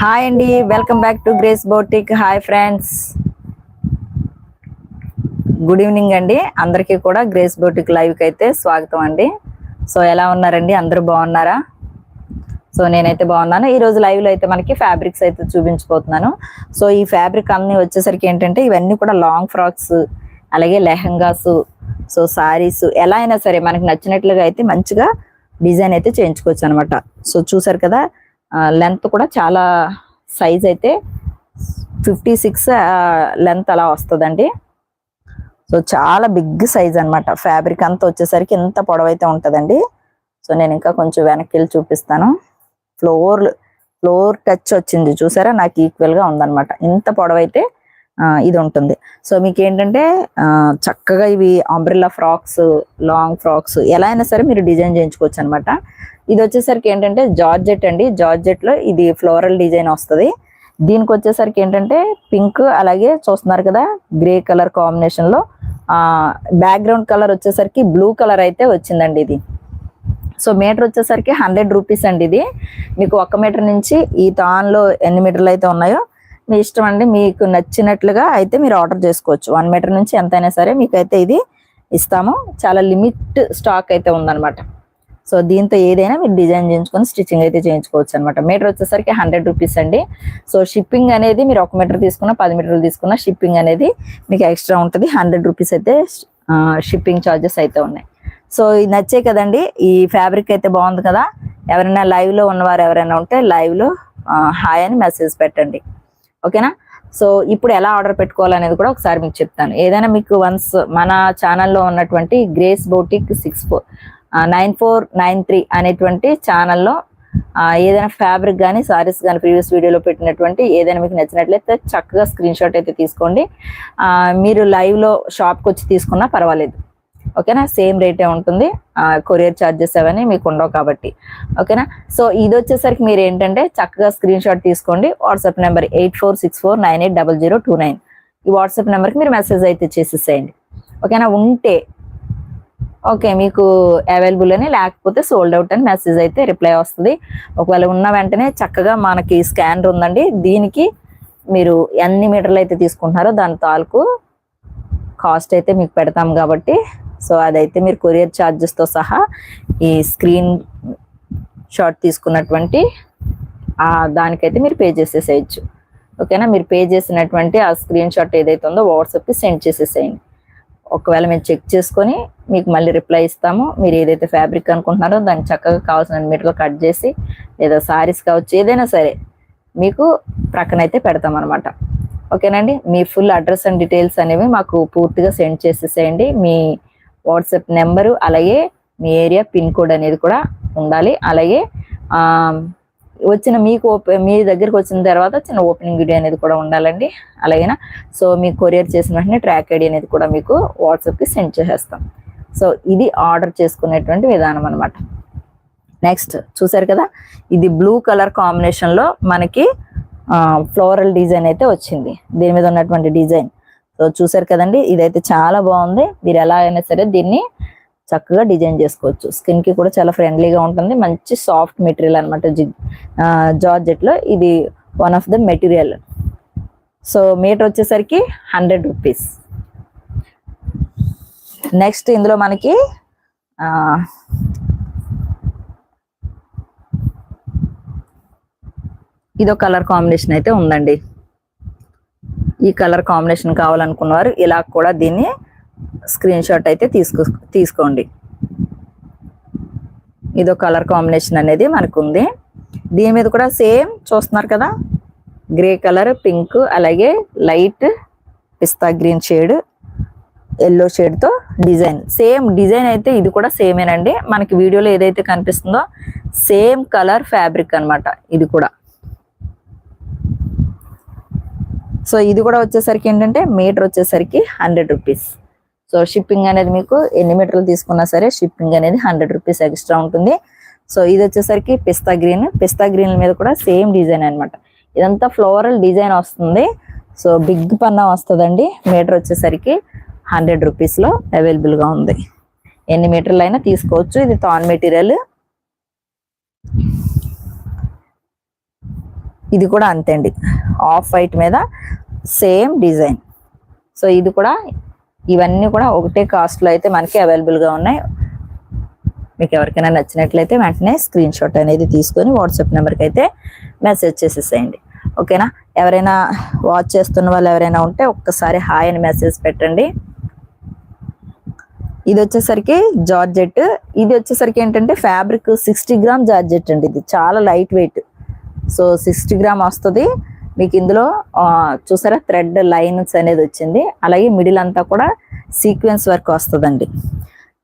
Hi అండి welcome back to Grace boutique hi friends good evening అండి అందరికీ కూడా గ్రేస్ బోటిక్ లైవ్కి అయితే స్వాగతం అండి సో ఎలా ఉన్నారండి అందరూ బాగున్నారా? సో నేనైతే బాగున్నాను. ఈరోజు లైవ్లో లైవ్లో అయితే మనకి ఫ్యాబ్రిక్స్ అయితే చూపించబోతున్నాను. సో ఈ ఫ్యాబ్రిక్ అన్నీ వచ్చేసరికి ఏంటంటే ఇవన్నీ కూడా లాంగ్ ఫ్రాక్స్ అలాగే లెహంగాస్ సో సారీస్ ఎలా అయినా సరే మనకి నచ్చినట్లుగా అయితే మంచిగా డిజైన్ అయితే చేయించుకోవచ్చు అనమాట. సో చూసారు కదా లెంత్ కూడా చాలా సైజ్ అయితే ఫిఫ్టీ సిక్స్ లెంత్ అలా వస్తుందండి. సో చాలా బిగ్ సైజ్ అనమాట ఫ్యాబ్రిక్ అంతా వచ్చేసరికి ఇంత పొడవైతే ఉంటుందండి. సో నేను ఇంకా కొంచెం వెనక్కి వెళ్ళి చూపిస్తాను. ఫ్లోర్ ఫ్లోర్ టచ్ వచ్చింది చూసారా? నాకు ఈక్వల్గా ఉందన్నమాట. ఇంత పొడవైతే ఇది ఉంటుంది. సో మీకు ఏంటంటే చక్కగా ఇవి అంబ్రిల్లా ఫ్రాక్స్ లాంగ్ ఫ్రాక్స్ ఎలా అయినా సరే మీరు డిజైన్ చేయించుకోవచ్చు అనమాట ఇది వచ్చేసరికి ఏంటంటే జార్జెట్ అండి. జార్జెట్లో ఇది ఫ్లోరల్ డిజైన్ వస్తుంది. దీనికి వచ్చేసరికి ఏంటంటే పింక్ అలాగే చూస్తున్నారు కదా గ్రే కలర్ కాంబినేషన్లో. ఆ బ్యాక్గ్రౌండ్ కలర్ వచ్చేసరికి బ్లూ కలర్ అయితే వచ్చిందండి ఇది. సో మీటర్ వచ్చేసరికి హండ్రెడ్ రూపీస్ అండి ఇది. మీకు ఒక్క మీటర్ నుంచి ఈ తాన్లో ఎన్ని మీటర్లు అయితే ఉన్నాయో మీ ఇష్టం అండి మీకు నచ్చినట్లుగా అయితే మీరు ఆర్డర్ చేసుకోవచ్చు. వన్ మీటర్ నుంచి ఎంతైనా సరే మీకు అయితే ఇది ఇస్తాము. చాలా లిమిట్ స్టాక్ అయితే ఉందన్నమాట. సో దీంతో ఏదైనా మీరు డిజైన్ చేయించుకొని స్టిచ్చింగ్ అయితే చేయించుకోవచ్చు అనమాట మీటర్ వచ్చేసరికి హండ్రెడ్ రూపీస్ అండి. సో షిప్పింగ్ అనేది మీరు ఒక మీటర్ తీసుకున్న పది మీటర్లు తీసుకున్న షిప్పింగ్ అనేది మీకు ఎక్స్ట్రా ఉంటుంది. హండ్రెడ్ రూపీస్ అయితే షిప్పింగ్ ఛార్జెస్ అయితే ఉన్నాయి. సో ఇది నచ్చే కదండి. ఈ ఫ్యాబ్రిక్ అయితే బాగుంది కదా. ఎవరైనా లైవ్లో ఉన్నవారు ఎవరైనా ఉంటే లైవ్లో హాయ్ అని మెసేజ్ పెట్టండి. ఓకేనా? సో ఇప్పుడు ఎలా ఆర్డర్ పెట్టుకోవాలనేది కూడా ఒకసారి మీకు చెప్తాను. ఏదైనా మీకు వన్స్ మన ఛానల్లో ఉన్నటువంటి Grace boutique six four nine four nine three అనేటువంటి ఛానల్లో ఏదైనా ఫ్యాబ్రిక్ కానీ సారీస్ కానీ ప్రీవియస్ వీడియోలో పెట్టినటువంటి ఏదైనా మీకు నచ్చినట్లయితే చక్కగా స్క్రీన్ షాట్ అయితే తీసుకోండి. మీరు లైవ్లో షాప్కి వచ్చి తీసుకున్నా పర్వాలేదు. ఓకేనా? సేమ్ రేటే ఉంటుంది. కొరియర్ ఛార్జెస్ అవన్నీ మీకు ఉండవు కాబట్టి. ఓకేనా? సో ఇది వచ్చేసరికి మీరు ఏంటంటే చక్కగా స్క్రీన్ షాట్ తీసుకోండి. WhatsApp number eight four six four nine eight double zero two nine. ఈ వాట్సాప్ నెంబర్కి మీరు మెసేజ్ అయితే చేసేసేయండి. ఓకేనా? ఉంటే ఓకే మీకు అవైలబుల్ అని లేకపోతే సోల్డ్ అవుట్ అని మెసేజ్ అయితే రిప్లై వస్తుంది. ఒకవేళ ఉన్న వెంటనే చక్కగా మనకి స్కానర్ ఉందండి. దీనికి మీరు ఎన్ని మీటర్లు అయితే తీసుకుంటున్నారో దాని తాలూకు కాస్ట్ అయితే మీకు పెడతాం కాబట్టి. సో అదైతే మీరు కొరియర్ ఛార్జెస్తో సహా ఈ స్క్రీన్ షాట్ తీసుకున్నటువంటి దానికైతే మీరు పే చేసేసేయచ్చు. ఓకేనా? మీరు పే చేసినటువంటి ఆ స్క్రీన్ షాట్ ఏదైతే ఉందో వాట్సాప్కి సెండ్ చేసేసేయండి. ఒకవేళ మేము చెక్ చేసుకొని మీకు మళ్ళీ రిప్లై ఇస్తాము. మీరు ఏదైతే ఫ్యాబ్రిక్ అనుకుంటున్నారో దాన్ని చక్కగా కావాల్సిన మీటర్లు కట్ చేసి లేదా సారీస్ కావచ్చు ఏదైనా సరే మీకు ప్రక్కన అయితే పెడతాం అనమాట ఓకేనండి? మీ ఫుల్ అడ్రస్ అండ్ డీటెయిల్స్ అనేవి మాకు పూర్తిగా సెండ్ చేసేసేయండి. మీ వాట్సాప్ నెంబరు అలాగే మీ ఏరియా పిన్ కోడ్ అనేది కూడా ఉండాలి. అలాగే వచ్చిన మీకు మీ దగ్గరికి వచ్చిన తర్వాత చిన్న ఓపెనింగ్ వీడియో అనేది కూడా ఉండాలండి. అలాగేనా? సో మీ కొరియర్ చేసిన వెంటనే ట్రాక్ ఐడి అనేది కూడా మీకు వాట్సాప్కి సెండ్ చేసేస్తాం. సో ఇది ఆర్డర్ చేసుకునేటువంటి విధానం అనమాట నెక్స్ట్ చూసారు కదా? ఇది బ్లూ కలర్ కాంబినేషన్లో మనకి ఫ్లోరల్ డిజైన్ అయితే వచ్చింది. దీని మీద ఉన్నటువంటి డిజైన్. సో చూసారు కదండి? ఇదైతే చాలా బాగుంది. మీరు ఎలా అయినా సరే దీన్ని చక్కగా డిజైన్ చేసుకోవచ్చు. స్కిన్కి కూడా చాలా ఫ్రెండ్లీగా ఉంటుంది. మంచి సాఫ్ట్ మెటీరియల్ అనమాట జార్జెట్లో. ఇది one of the material. So metre వచ్చేసరికి హండ్రెడ్ రూపీస్. నెక్స్ట్ ఇందులో మనకి ఇదో కలర్ కాంబినేషన్ అయితే ఉందండి. ఈ కలర్ కాంబినేషన్ కావాలనుకున్నవారు ఇలా కూడా దీన్ని స్క్రీన్ షాట్ అయితే తీసుకో తీసుకోండి. ఇదో కలర్ కాంబినేషన్ అనేది మనకు ఉంది దీని మీద కూడా సేమ్ చూస్తున్నారు కదా? గ్రే కలర్ పింక్ అలాగే light pista green shade yellow షేడ్తో design. Same design అయితే ఇది కూడా సేమేనండి. మనకి వీడియోలో ఏదైతే కనిపిస్తుందో సేమ్ కలర్ ఫ్యాబ్రిక్ అన్నమాట ఇది కూడా. సో ఇది కూడా వచ్చేసరికి ఏంటంటే మీటర్ వచ్చేసరికి హండ్రెడ్ రూపీస్. సో షిప్పింగ్ అనేది మీకు ఎన్ని మీటర్లు తీసుకున్నా సరే షిప్పింగ్ అనేది హండ్రెడ్ రూపీస్ ఎక్స్ట్రా ఉంటుంది. సో ఇది వచ్చేసరికి పిస్తా గ్రీన్. పిస్తా గ్రీన్ మీద కూడా సేమ్ డిజైన్ అన్నమాట. ఇదంతా ఫ్లోరల్ డిజైన్ వస్తుంది. సో బిగ్ పన్నా వస్తుందండి. మీటర్ వచ్చేసరికి హండ్రెడ్ రూపీస్లో అవైలబుల్గా ఉంది. ఎన్ని మీటర్లు అయినా తీసుకోవచ్చు. ఇది థాన్ మెటీరియల్. ఇది కూడా అంతే అండి. ఆఫ్ వైట్ మీద సేమ్ డిజైన్. సో ఇది కూడా ఇవన్నీ కూడా ఒకటే కాస్ట్లో అయితే మనకి అవైలబుల్గా ఉన్నాయి. మీకు ఎవరికైనా నచ్చినట్లయితే వెంటనే స్క్రీన్ షాట్ అనేది తీసుకొని వాట్సాప్ నెంబర్కి అయితే మెసేజ్ చేసేసేయండి. ఓకేనా ఎవరైనా వాచ్ చేస్తున్న వాళ్ళు ఎవరైనా ఉంటే ఒక్కసారి హాయ్ అని మెసేజ్ పెట్టండి. ఇది వచ్చేసరికి జార్జెట్. ఇది వచ్చేసరికి ఏంటంటే ఫ్యాబ్రిక్ సిక్స్టీ గ్రామ్ జార్జెట్ అండి. ఇది చాలా light weight so sixty gram వస్తుంది. మీకు ఇందులో చూసారా? థ్రెడ్ లైన్స్ అనేది వచ్చింది. అలాగే మిడిల్ అంతా కూడా సీక్వెన్స్ వర్క్ వస్తుందండి.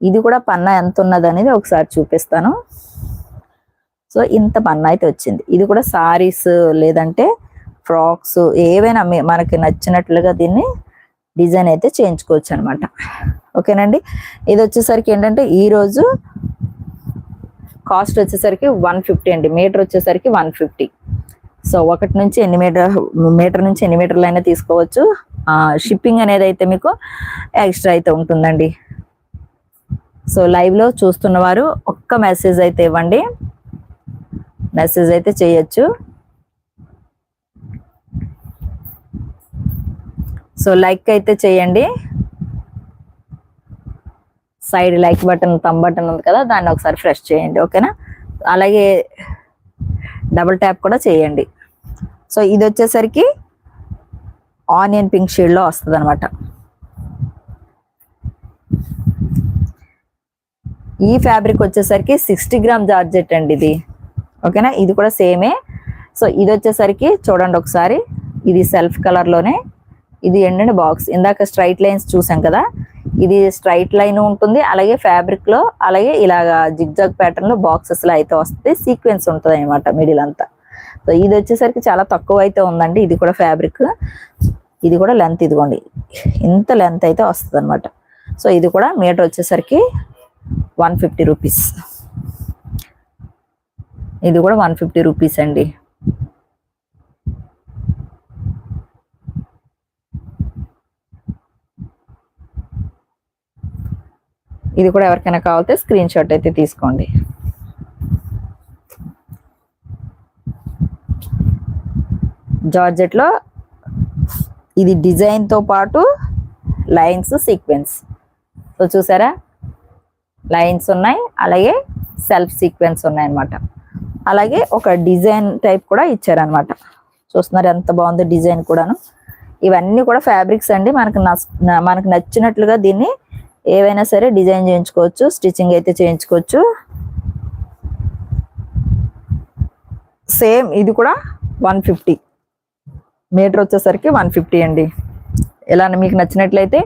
ఇది కూడా పన్నా ఎంత ఉన్నది అనేది ఒకసారి చూపిస్తాను. సో ఇంత పన్నా అయితే వచ్చింది. ఇది కూడా సారీస్ లేదంటే ఫ్రాక్స్ ఏవైనా మనకి నచ్చినట్లుగా దీన్ని డిజైన్ అయితే చేయించుకోవచ్చు అనమాట ఓకేనండి? ఇది వచ్చేసరికి ఏంటంటే ఈరోజు కాస్ట్ వచ్చేసరికి వన్ ఫిఫ్టీ అండి. మీటర్ వచ్చేసరికి వన్ ఫిఫ్టీ. సో ఒకటి నుంచి ఎన్ని మీటర్ మీటర్ నుంచి ఎన్ని మీటర్లు అయినా తీసుకోవచ్చు. షిప్పింగ్ అనేది అయితే మీకు ఎక్స్ట్రా అయితే ఉంటుందండి. సో లైవ్లో చూస్తున్నవారు చూస్తున్న వారు ఒక్క మెసేజ్ అయితే ఇవ్వండి. మెసేజ్ అయితే చేయొచ్చు. సో లైక్ అయితే చేయండి. Side like button thumb button ఉంది కదా దాన్ని ఒకసారి ఫ్రెష్ చేయండి ఓకేనా అలాగే డబుల్ ట్యాప్ కూడా చేయండి. సో ఇది వచ్చేసరికి ఆనియన్ పింక్ షేడ్లో వస్తుంది అనమాట ఈ ఫ్యాబ్రిక్ వచ్చేసరికి సిక్స్టీ గ్రామ్ జార్జెట్ అండి ఇది. ఓకేనా? ఇది కూడా సేమే. సో ఇది వచ్చేసరికి చూడండి ఒకసారి. ఇది సెల్ఫ్ కలర్లోనే. ఇది ఏంటంటే బాక్స్. ఇందాక స్ట్రైట్ లైన్స్ చూసాం కదా. ఇది స్ట్రైట్ లైన్ ఉంటుంది. అలాగే ఫ్యాబ్రిక్లో అలాగే ఇలాగా జిగ్జాగ్ ప్యాటర్న్లో బాక్సెస్లో అయితే వస్తుంది. సీక్వెన్స్ ఉంటుంది అనమాట మిడిల్ అంతా. సో ఇది వచ్చేసరికి చాలా తక్కువ అయితే ఉందండి. ఇది కూడా ఫ్యాబ్రిక్ ఇది కూడా లెంత్ ఇదిగోండి. ఇంత లెంత్ అయితే వస్తుంది అనమాట సో ఇది కూడా మీటర్ వచ్చేసరికి వన్ ఫిఫ్టీ రూపీస్ ఇది కూడా వన్ ఫిఫ్టీ రూపీస్ అండి. ఇది కూడా ఎవరికైనా కావాలితే స్క్రీన్ షాట్ అయితే తీసుకోండి. జార్జెట్లో ఇది డిజైన్తో పాటు లైన్స్ సీక్వెన్స్ సో చూసారా? లైన్స్ ఉన్నాయి అలాగే సెల్ఫ్ సీక్వెన్స్ ఉన్నాయి అన్నమాట. అలాగే ఒక డిజైన్ టైప్ కూడా ఇచ్చారనమాట చూస్తున్నారు ఎంత బాగుందో డిజైన్ కూడాను. ఇవన్నీ కూడా ఫ్యాబ్రిక్స్ అండి. మనకు నచ్- మనకు నచ్చినట్లుగా దీన్ని ఏవైనా సరే డిజైన్ చేయించుకోవచ్చు స్టిచ్చింగ్ అయితే చేయించుకోవచ్చు. సేమ్ ఇది కూడా వన్ ఫిఫ్టీ. మీటర్ వచ్చేసరికి వన్ ఫిఫ్టీ అండి. ఎలా మీకు నచ్చినట్లయితే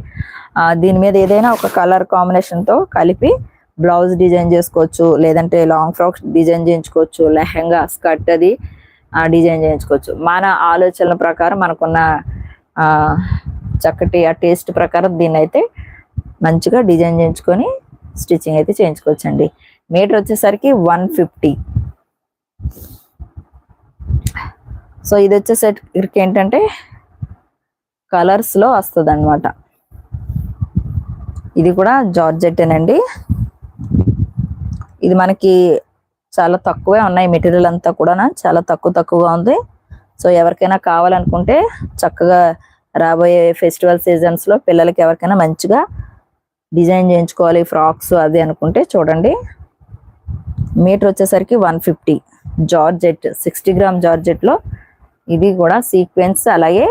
దీని మీద ఏదైనా ఒక కలర్ కాంబినేషన్తో కలిపి బ్లౌజ్ డిజైన్ చేసుకోవచ్చు లేదంటే లాంగ్ ఫ్రాక్స్ డిజైన్ చేయించుకోవచ్చు లెహంగా స్కర్ట్ అది డిజైన్ చేయించుకోవచ్చు. మన ఆలోచనల ప్రకారం మనకున్న చక్కటి ఆ టేస్ట్ ప్రకారం దీన్ని అయితే మంచిగా డిజైన్ చేయించుకొని స్టిచ్చింగ్ అయితే చేయించుకోవచ్చు అండి మీటర్ వచ్చేసరికి వన్ ఫిఫ్టీ. సో ఇది వచ్చేసరికి ఏంటంటే కలర్స్లో వస్తుంది అనమాట ఇది కూడా జార్జెట్టేనండి. ఇది మనకి చాలా తక్కువే ఉన్నాయి. మెటీరియల్ అంతా కూడా చాలా తక్కువ తక్కువగా ఉంది. సో ఎవరికైనా కావాలనుకుంటే చక్కగా రాబోయే ఫెస్టివల్ సీజన్స్లో పిల్లలకి ఎవరికైనా మంచిగా డిజైన్ చేయించుకోవాలి ఫ్రాక్స్ అది అనుకుంటే చూడండి. మీటర్ వచ్చేసరికి one fifty georgette sixty gram జార్జెట్లో. ఇది కూడా సీక్వెన్స్ అలాగే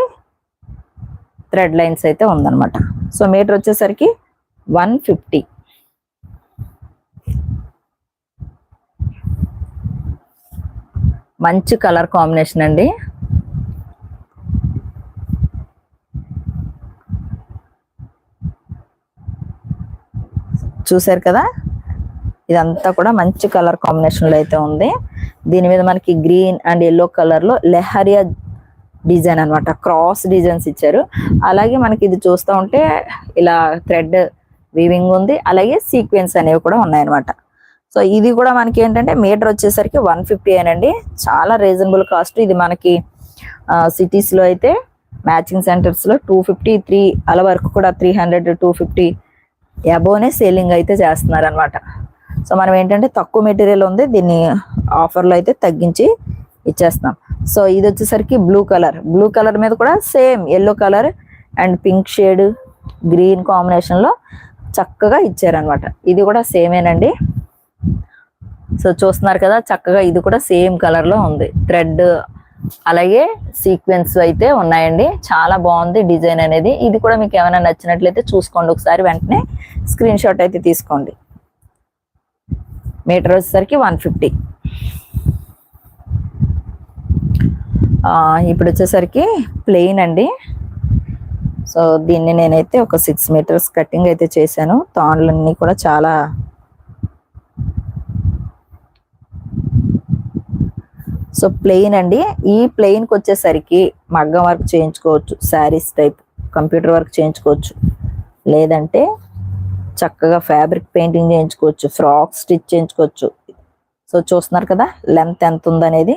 థ్రెడ్ లైన్స్ అయితే ఉందన్నమాట. సో మీటర్ వచ్చేసరికి వన్ ఫిఫ్టీ. మంచి కలర్ కాంబినేషన్ అండి. చూసారు కదా? ఇదంతా కూడా మంచి కలర్ కాంబినేషన్లో అయితే ఉంది. దీని మీద మనకి గ్రీన్ అండ్ ఎల్లో కలర్లో లెహరియా డిజైన్ అన్నమాట. క్రాస్ డిజైన్స్ ఇచ్చారు. అలాగే మనకి ఇది చూస్తూ ఉంటే ఇలా థ్రెడ్ వీవింగ్ ఉంది. అలాగే సీక్వెన్స్ అనేవి కూడా ఉన్నాయన్నమాట. సో ఇది కూడా మనకి ఏంటంటే మీటర్ వచ్చేసరికి వన్ ఫిఫ్టీ అండి చాలా రీజనబుల్ కాస్ట్. ఇది మనకి సిటీస్లో అయితే మ్యాచింగ్ సెంటర్స్లో టూ ఫిఫ్టీ త్రీ అలా వరకు కూడా త్రీ హండ్రెడ్ టూ ఫిఫ్టీ అబోనే సేలింగ్ అయితే చేస్తున్నారు అనమాట సో మనం ఏంటంటే తక్కువ మెటీరియల్ ఉంది దీన్ని ఆఫర్లో అయితే తగ్గించి ఇచ్చేస్తాం సో ఇది వచ్చేసరికి బ్లూ కలర్ బ్లూ కలర్ మీద కూడా same yellow colour and pink shade green కాంబినేషన్లో చక్కగా ఇచ్చారనమాట ఇది కూడా సేమేనండి. సో చూస్తున్నారు కదా చక్కగా ఇది కూడా సేమ్ కలర్లో ఉంది. థ్రెడ్ అలాగే సీక్వెన్స్ అయితే ఉన్నాయండి. చాలా బాగుంది డిజైన్ అనేది. ఇది కూడా మీకు ఏమైనా నచ్చినట్లయితే చూసుకోండి ఒకసారి. వెంటనే స్క్రీన్ షాట్ అయితే తీసుకోండి. మీటర్ వచ్చేసరికి వన్ ఫిఫ్టీ ఇప్పుడు వచ్చేసరికి ప్లెయిన్ అండి. సో దీన్ని నేనైతే ఒక సిక్స్ మీటర్స్ కటింగ్ అయితే చేశాను. తాన్లన్నీ కూడా చాలా సో ప్లెయిన్ అండి. ఈ ప్లెయిన్కి వచ్చేసరికి మగ్గం వర్క్ చేయించుకోవచ్చు శారీస్ టైప్ కంప్యూటర్ వర్క్ చేయించుకోవచ్చు. లేదంటే చక్కగా ఫ్యాబ్రిక్ పెయింటింగ్ చేయించుకోవచ్చు ఫ్రాక్ స్టిచ్ చేయించుకోవచ్చు. సో చూస్తున్నారు కదా లెంత్ ఎంత ఉందనేది.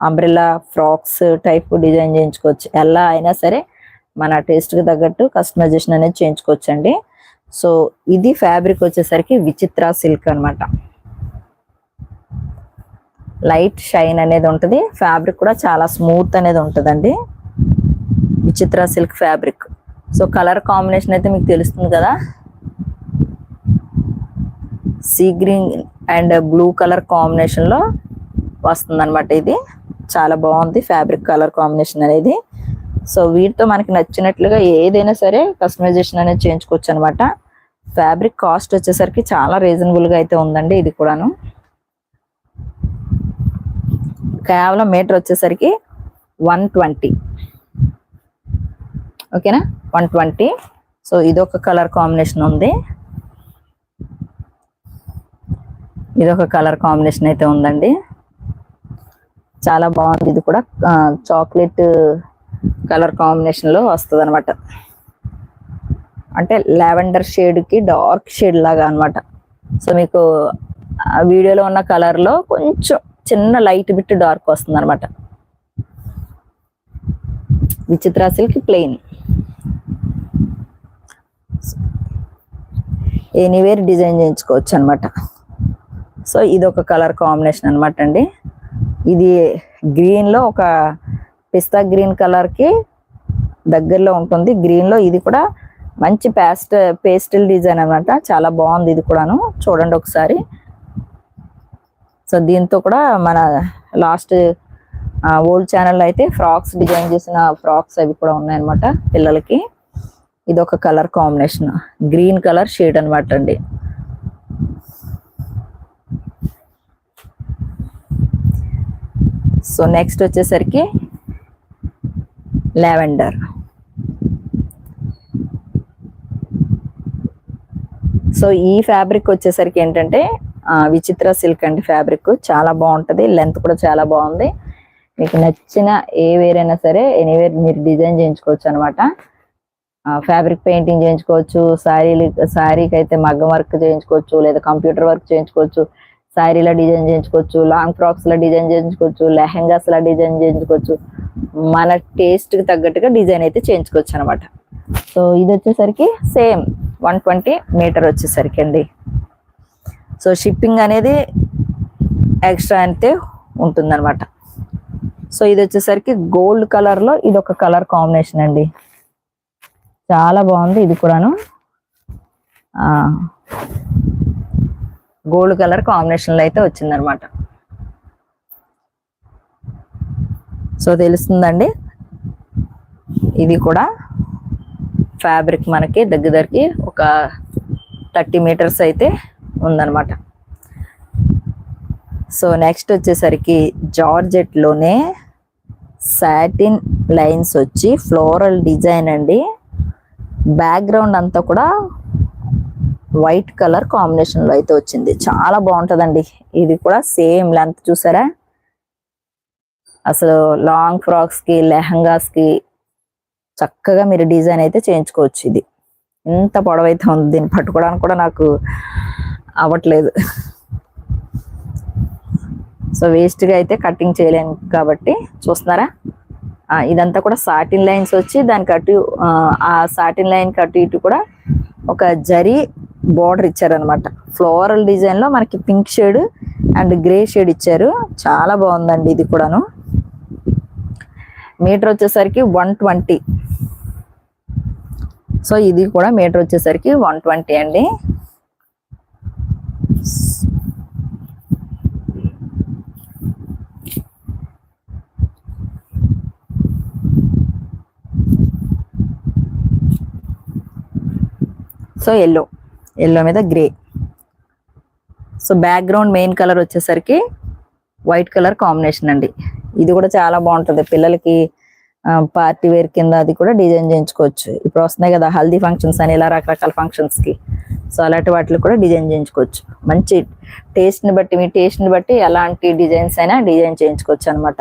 అంబ్రిల్లా ఫ్రాక్స్ టైప్ డిజైన్ చేయించుకోవచ్చు. ఎలా అయినా సరే మన టేస్ట్కి తగ్గట్టు కస్టమైజేషన్ అనేది చేయించుకోవచ్చు అండి సో ఇది ఫ్యాబ్రిక్ వచ్చేసరికి విచిత్ర సిల్క్ అన్నమాట. లైట్ షైన్ అనేది ఉంటుంది. ఫ్యాబ్రిక్ కూడా చాలా స్మూత్ అనేది ఉంటుందండి. Vichitra silk fabric. So colour combination అయితే మీకు తెలుస్తుంది కదా. Sea green and blue colour కాంబినేషన్లో వస్తుంది అనమాట ఇది. చాలా బాగుంది ఫ్యాబ్రిక్ కలర్ కాంబినేషన్ అనేది. సో వీటితో మనకి నచ్చినట్లుగా ఏదైనా సరే కస్టమైజేషన్ అనేది చేయించుకోవచ్చు అనమాట ఫ్యాబ్రిక్ కాస్ట్ వచ్చేసరికి చాలా రీజనబుల్గా అయితే ఉందండి ఇది కూడాను. కేవలం మీటర్ వచ్చేసరికి వన్ ట్వంటీ. ఓకేనా? One twenty. సో ఇది ఒక కలర్ కాంబినేషన్ ఉంది. ఇది ఒక కలర్ కాంబినేషన్ అయితే ఉందండి. చాలా బాగుంది. ఇది కూడా చాక్లెట్ కలర్ కాంబినేషన్లో వస్తుంది అనమాట అంటే లావెండర్ షేడ్కి డార్క్ షేడ్ లాగా అన్నమాట. సో మీకు ఆ వీడియోలో ఉన్న కలర్లో కొంచెం చిన్న లైట్ బిట్ డార్క్ వస్తుంది అనమాట విచిత్ర సిల్క్ ప్లెయిన్. ఎనీవేర్ డిజైన్ చేయించుకోవచ్చు అనమాట సో ఇది ఒక కలర్ కాంబినేషన్ అనమాట అండి. ఇది గ్రీన్లో ఒక పిస్తా గ్రీన్ కలర్కి దగ్గరలో ఉంటుంది. గ్రీన్లో ఇది కూడా మంచి పేస్ట్ పేస్టల్ డిజైన్ అన్నమాట. చాలా బాగుంది ఇది కూడాను. చూడండి ఒకసారి. సో దీంతో కూడా మన లాస్ట్ ఓల్డ్ ఛానల్ అయితే ఫ్రాక్స్ డిజైన్ చేసిన ఫ్రాక్స్ అవి కూడా ఉన్నాయన్నమాట పిల్లలకి. ఇది ఒక colour combination. Green colour shade అనమాట అండి. సో నెక్స్ట్ వచ్చేసరికి లావెండర్. సో ఈ ఫ్యాబ్రిక్ వచ్చేసరికి ఏంటంటే విచిత్ర సిల్క్ అండి ఫ్యాబ్రిక్. చాలా బాగుంటది. లెంత్ కూడా చాలా బాగుంది. మీకు నచ్చిన ఏ వేర్ అయినా సరే ఎనీవేర్ మీరు డిజైన్ చేయించుకోవచ్చు అనమాట ఫ్యాబ్రిక్ పెయింటింగ్ చేయించుకోవచ్చు శారీ శారీకి అయితే మగ్గం వర్క్ చేయించుకోవచ్చు లేదా కంప్యూటర్ వర్క్ చేయించుకోవచ్చు శారీలో డిజైన్ చేయించుకోవచ్చు లాంగ్ ఫ్రాక్స్లో డిజైన్ చేయించుకోవచ్చు లెహెంగాస్ లా డిజైన్ చేయించుకోవచ్చు. మన టేస్ట్కి తగ్గట్టుగా డిజైన్ అయితే చేయించుకోవచ్చు అనమాట సో ఇది వచ్చేసరికి సేమ్ వన్ ట్వంటీ మీటర్ వచ్చేసరికి అండి. సో షిప్పింగ్ అనేది ఎక్స్ట్రా అయితే ఉంటుందన్నమాట. సో ఇది వచ్చేసరికి గోల్డ్ కలర్లో ఇది ఒక కలర్ కాంబినేషన్ అండి. చాలా బాగుంది ఇది కూడాను. గోల్డ్ కలర్ కాంబినేషన్లో అయితే వచ్చిందనమాట సో తెలుస్తుందండి. ఇది కూడా ఫ్యాబ్రిక్ మనకి దగ్గర దగ్గరికి ఒక థర్టీ మీటర్స్ అయితే ఉందన్నమాట. సో నెక్స్ట్ వచ్చేసరికి జార్జెట్లోనే సాటిన్ లైన్స్ వచ్చి ఫ్లోరల్ డిజైన్ అండి. బ్యాక్గ్రౌండ్ అంతా కూడా వైట్ కలర్ కాంబినేషన్లో అయితే వచ్చింది. చాలా బాగుంటుందండి. ఇది కూడా సేమ్ లెంత్ చూసారా? అసలు లాంగ్ ఫ్రాక్స్కి లెహంగాస్కి చక్కగా మీరు డిజైన్ అయితే చేయించుకోవచ్చు ఇది. ఇంత పొడవైతే ఉంది దీన్ని పట్టుకోవడానికి కూడా నాకు అవ్వట్లేదు. సో వేస్ట్గా అయితే కటింగ్ చేయలేను కాబట్టి చూస్తున్నారా? ఇదంతా కూడా సాటిన్ లైన్స్ వచ్చి దానికి అటు ఆ, సాటిన్ లైన్ అటు ఇటు కూడా ఒక జరీ బోర్డర్ ఇచ్చారనమాట ఫ్లోరల్ డిజైన్లో మనకి pink shade and grey shade ఇచ్చారు. చాలా బాగుందండి ఇది కూడాను. మీటర్ వచ్చేసరికి వన్ ట్వంటీ. సో ఇది కూడా మీటర్ వచ్చేసరికి వన్ ట్వంటీ అండి. సో ఎల్లో ఎల్లో మీద grey so background main colour వచ్చేసరికి వైట్ కలర్ కాంబినేషన్ అండి. ఇది కూడా చాలా బాగుంటుంది. పిల్లలకి పార్టీ వేర్ కింద అది కూడా డిజైన్ చేయించుకోవచ్చు. ఇప్పుడు వస్తున్నాయి కదా హల్దీ ఫంక్షన్స్ అని ఇలా రకరకాల ఫంక్షన్స్కి కి. సో అలాంటి వాటిలో కూడా డిజైన్ చేయించుకోవచ్చు. మంచి టేస్ట్ని ని బట్టి మీ టేస్ట్ని ని బట్టి ఎలాంటి డిజైన్స్ అయినా డిజైన్ చేయించుకోవచ్చు అనమాట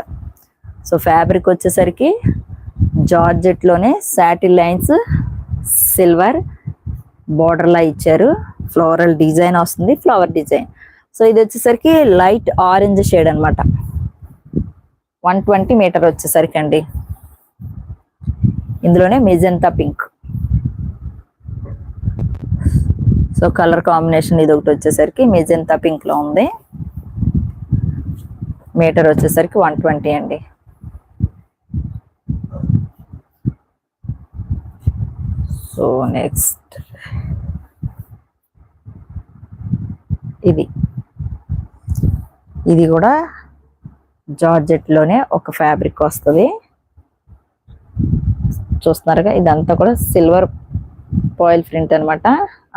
సో ఫ్యాబ్రిక్ వచ్చేసరికి జార్జెట్లోనే సాటిల్ లైన్స్ సిల్వర్ లా ఇచ్చారు. ఫ్లోరల్ డిజైన్ వస్తుంది ఫ్లవర్ డిజైన్ సో ఇది వచ్చేసరికి లైట్ ఆరెంజ్ షేడ్ అన్నమాట. వన్ ట్వంటీ మీటర్ వచ్చేసరికి అండి. ఇందులోనే magenta pink so colour combination ఇది ఒకటి వచ్చేసరికి మెజెంతా పింక్లో ఉంది. మీటర్ వచ్చేసరికి వన్ ట్వంటీ అండి. సో నెక్స్ట్ ఇది. ఇది కూడా జార్జెట్లోనే ఒక ఫ్యాబ్రిక్ వస్తుంది. చూస్తున్నారుగా ఇదంతా కూడా సిల్వర్ పాయిల్ ప్రింట్ అన్నమాట.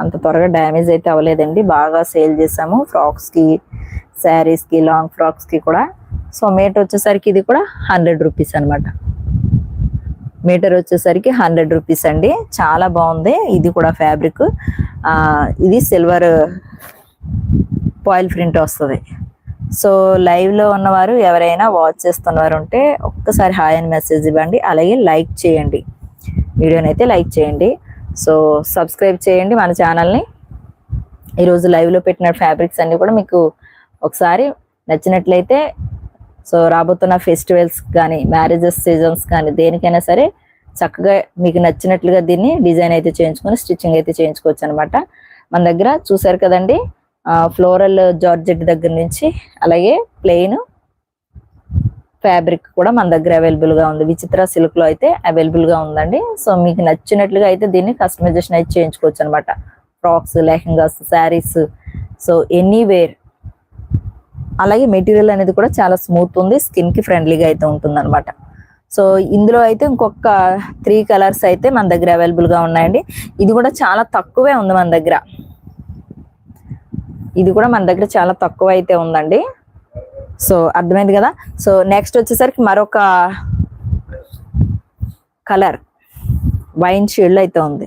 అంత త్వరగా డ్యామేజ్ అయితే అవ్వలేదండి. బాగా సేల్ చేసాము. ఫ్రాక్స్కి కి లాంగ్ ఫ్రాక్స్కి కూడా. సో మీటర్ వచ్చేసరికి ఇది కూడా హండ్రెడ్ రూపీస్ అన్నమాట. మీటర్ వచ్చేసరికి హండ్రెడ్ రూపీస్ అండి. చాలా బాగుంది. ఇది కూడా ఫ్యాబ్రిక్. ఇది సిల్వర్ పాయిల్ ప్రింట్ వస్తుంది. సో లైవ్లో ఉన్నవారు ఎవరైనా వాచ్ చేస్తున్నవారు ఉంటే ఒక్కసారి హాయ్ అని మెసేజ్ ఇవ్వండి అలాగే లైక్ చేయండి. వీడియోని అయితే లైక్ చేయండి. సో సబ్స్క్రైబ్ చేయండి మన ఛానల్ని. ఈరోజు లైవ్లో పెట్టిన ఫ్యాబ్రిక్స్ అన్నీ కూడా మీకు ఒకసారి నచ్చినట్లయితే సో రాబోతున్న ఫెస్టివల్స్ కానీ మ్యారేజెస్ సీజన్స్ కానీ దేనికైనా సరే చక్కగా మీకు నచ్చినట్లుగా దీన్ని డిజైన్ అయితే చేయించుకొని స్టిచ్చింగ్ అయితే చేయించుకోవచ్చు అనమాట మన దగ్గర చూసారు కదండి ఫ్లోరల్ జార్జెట్ దగ్గర నుంచి అలాగే ప్లెయిన్ ఫ్యాబ్రిక్ కూడా మన దగ్గర అవైలబుల్గా ఉంది. విచిత్ర సిల్క్లో అయితే అవైలబుల్గా ఉందండి. సో మీకు నచ్చినట్లుగా అయితే దీన్ని కస్టమైజేషన్ అయితే చేయించుకోవచ్చు అనమాట frocks lehengas saris so anywhere అలాగే మెటీరియల్ అనేది కూడా చాలా స్మూత్ ఉంది. స్కిన్కి ఫ్రెండ్లీగా అయితే ఉంటుందన్నమాట. సో ఇందులో అయితే ఇంకొక త్రీ కలర్స్ అయితే మన దగ్గర అవైలబుల్గా ఉన్నాయండి. ఇది కూడా చాలా తక్కువే ఉంది మన దగ్గర. ఇది కూడా మన దగ్గర చాలా తక్కువ అయితే ఉందండి. సో అర్థమైంది కదా? సో నెక్స్ట్ వచ్చేసరికి మరొక కలర్. వైన్ షేడ్ అయితే ఉంది.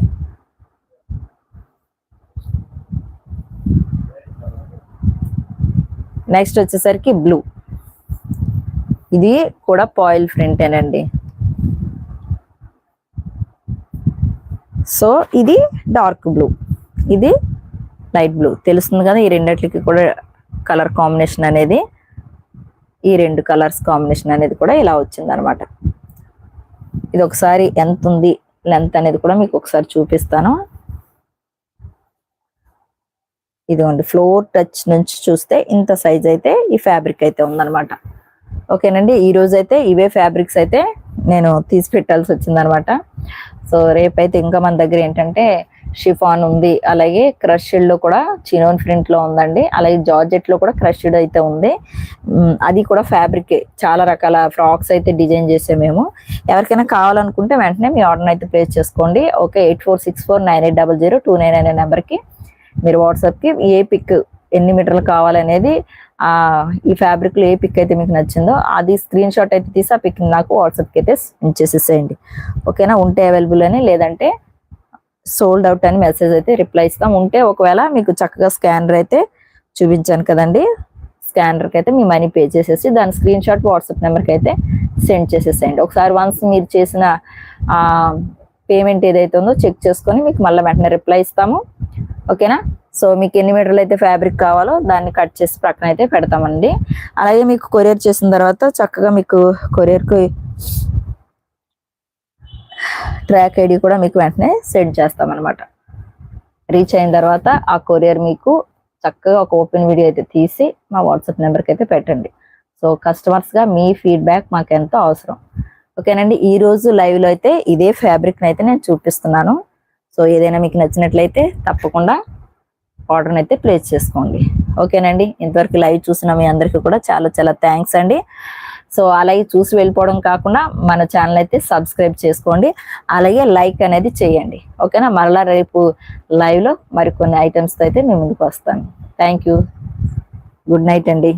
నెక్స్ట్ వచ్చేసరికి బ్లూ. ఇది కూడా పాయిల్ ప్రింటేనండి సో ఇది డార్క్ బ్లూ. ఇది లైట్ బ్లూ. తెలుస్తుంది కదా ఈ రెండిట్లకి కూడా కలర్ కాంబినేషన్ అనేది ఈ రెండు కలర్స్ కాంబినేషన్ అనేది కూడా ఇలా వచ్చింది అనమాట ఇది ఒకసారి ఎంత ఉంది లెంత్ అనేది కూడా మీకు ఒకసారి చూపిస్తాను. ఇదిగోండి ఫ్లోర్ టచ్ నుంచి చూస్తే ఇంత సైజ్ అయితే ఈ ఫ్యాబ్రిక్ అయితే ఉందనమాట. ఓకేనండి ఈ రోజు అయితే ఇవే ఫ్యాబ్రిక్స్ అయితే నేను తీసి పెట్టాల్సి వచ్చిందనమాట. సో రేపైతే ఇంకా మన దగ్గర ఏంటంటే షిఫాన్ ఉంది. అలాగే క్రష్డ్లో కూడా చినోన్ ప్రింట్లో ఉందండి. అలాగే జార్జెట్లో కూడా క్రష్డ్ అయితే ఉంది. అది కూడా ఫ్యాబ్రిక్ చాలా రకాల ఫ్రాక్స్ అయితే డిజైన్ చేసే మేము. ఎవరికైనా కావాలనుకుంటే వెంటనే మీ ఆర్డర్ అయితే ప్లేస్ చేసుకోండి. Okay eight four six four nine eight double zero two nine అనే నెంబర్కి మీరు వాట్సాప్కి ఏ పిక్ ఎన్ని మీటర్లు కావాలనేది ఆ ఈ ఫ్యాబ్రిక్లో ఏ పిక్ అయితే మీకు నచ్చిందో అది స్క్రీన్ షాట్ అయితే తీసి ఆ పిక్ నాకు వాట్సాప్కి అయితే సెండ్ చేసేసేయండి ఓకేనా? ఉంటే అవైలబుల్ అని లేదంటే సోల్డ్ అవుట్ అని మెసేజ్ అయితే రిప్లై ఇస్తాం. ఉంటే ఒకవేళ మీకు చక్కగా స్కానర్ అయితే చూపించాను కదండి. స్కానర్కి అయితే మీ మనీ పే చేసేసి దాని స్క్రీన్ షాట్ వాట్సాప్ నెంబర్కి అయితే సెండ్ చేసేసేయండి. ఒకసారి వన్స్ మీరు చేసిన పేమెంట్ ఏదైతే ఉందో చెక్ చేసుకొని మీకు మళ్ళీ వెంటనే రిప్లై ఇస్తాము. ఓకేనా సో మీకు ఎన్ని మీటర్లు అయితే ఫ్యాబ్రిక్ కావాలో దాన్ని కట్ చేసి ప్రక్కన అయితే పెడతామండి. అలాగే మీకు కొరియర్ చేసిన తర్వాత చక్కగా మీకు కొరియర్కి ట్రాక్ ఐడి కూడా మీకు వెంటనే సెండ్ చేస్తామన్నమాట. రీచ్ అయిన తర్వాత ఆ కొరియర్ మీకు చక్కగా ఒక ఓపెన్ వీడియో అయితే తీసి మా వాట్సాప్ నెంబర్కి అయితే పెట్టండి. సో కస్టమర్స్గా మీ ఫీడ్బ్యాక్ మాకు ఎంతో అవసరం. ఓకేనండి ఈ రోజు లైవ్లో అయితే ఇదే ఫ్యాబ్రిక్ని అయితే నేను చూపిస్తున్నాను. సో ఏదైనా మీకు నచ్చినట్లయితే తప్పకుండా ఆర్డర్ని అయితే ప్లేస్ చేసుకోండి. ఓకేనండి ఇంతవరకు లైవ్ చూసిన మీ అందరికీ కూడా చాలా చాలా థ్యాంక్స్ అండి. సో అలాగే చూసి వెళ్ళిపోవడం కాకుండా మన ఛానల్ అయితే సబ్స్క్రైబ్ చేసుకోండి. అలాగే లైక్ అనేది చేయండి. ఓకేనా? మరలా రేపు లైవ్లో మరికొన్ని ఐటమ్స్తో అయితే మేము ముందుకు వస్తాను. Thank you. గుడ్ నైట్ అండి.